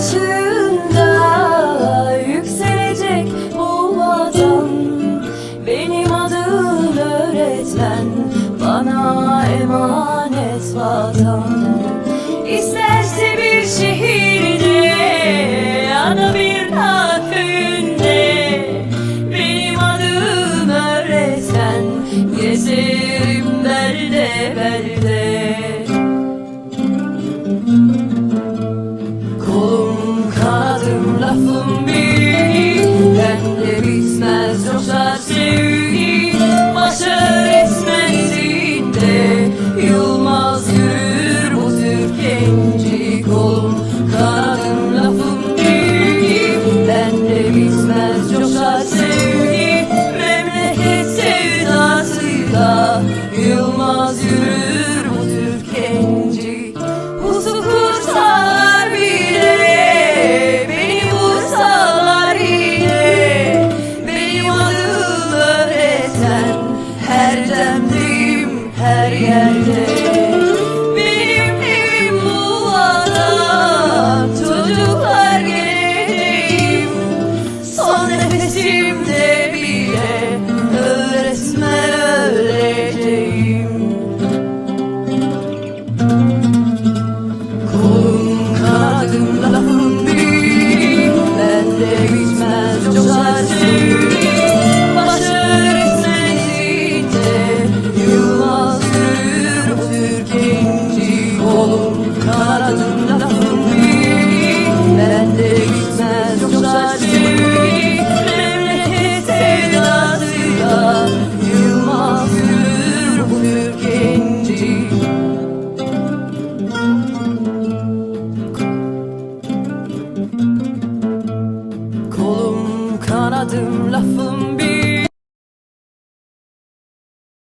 ışığında yükselecek bu vatan. Benim adım öğretmen bana emanet vatan. İsterse bir şehirde ana bir harfinde Benim adım öğretmen gezerim belde belde. suffer